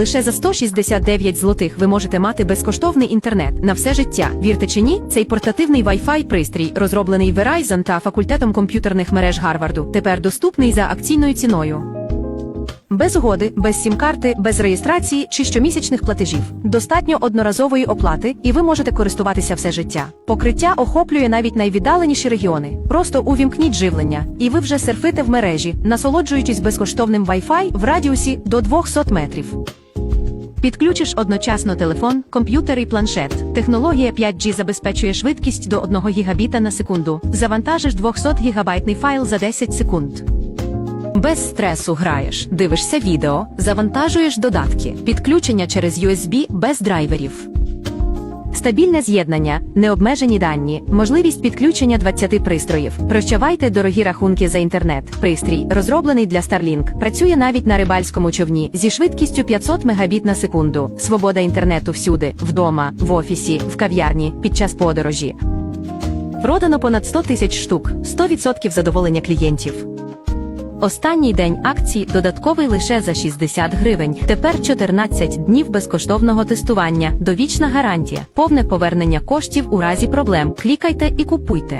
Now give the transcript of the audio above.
Лише за 169 злотих ви можете мати безкоштовний інтернет на все життя. Вірте чи ні, цей портативний Wi-Fi пристрій, розроблений Verizon та факультетом комп'ютерних мереж Гарварду, тепер доступний за акційною ціною. Без угоди, без сім-карти, без реєстрації чи щомісячних платежів. Достатньо одноразової оплати, і ви можете користуватися все життя. Покриття охоплює навіть найвіддаленіші регіони. Просто увімкніть живлення, і ви вже серфите в мережі, насолоджуючись безкоштовним Wi-Fi в радіусі до 200 метрів. Підключиш одночасно телефон, комп'ютер і планшет. Технологія 5G забезпечує швидкість до 1 гігабіта на секунду. Завантажиш 200 гігабайтний файл за 10 секунд. Без стресу граєш, дивишся відео, завантажуєш додатки, підключення через USB без драйверів. Стабільне з'єднання, необмежені дані, можливість підключення 20 пристроїв. Прощавайте дорогі рахунки за інтернет. Пристрій, розроблений для Starlink, працює навіть на рибальському човні зі швидкістю 500 Мбіт на секунду. Свобода інтернету всюди, вдома, в офісі, в кав'ярні, під час подорожі. Продано понад 100 тисяч штук, 100% задоволення клієнтів. Останній день акції додатковий лише за 60 гривень. Тепер 14 днів безкоштовного тестування, довічна гарантія, повне повернення коштів у разі проблем. Клікайте і купуйте.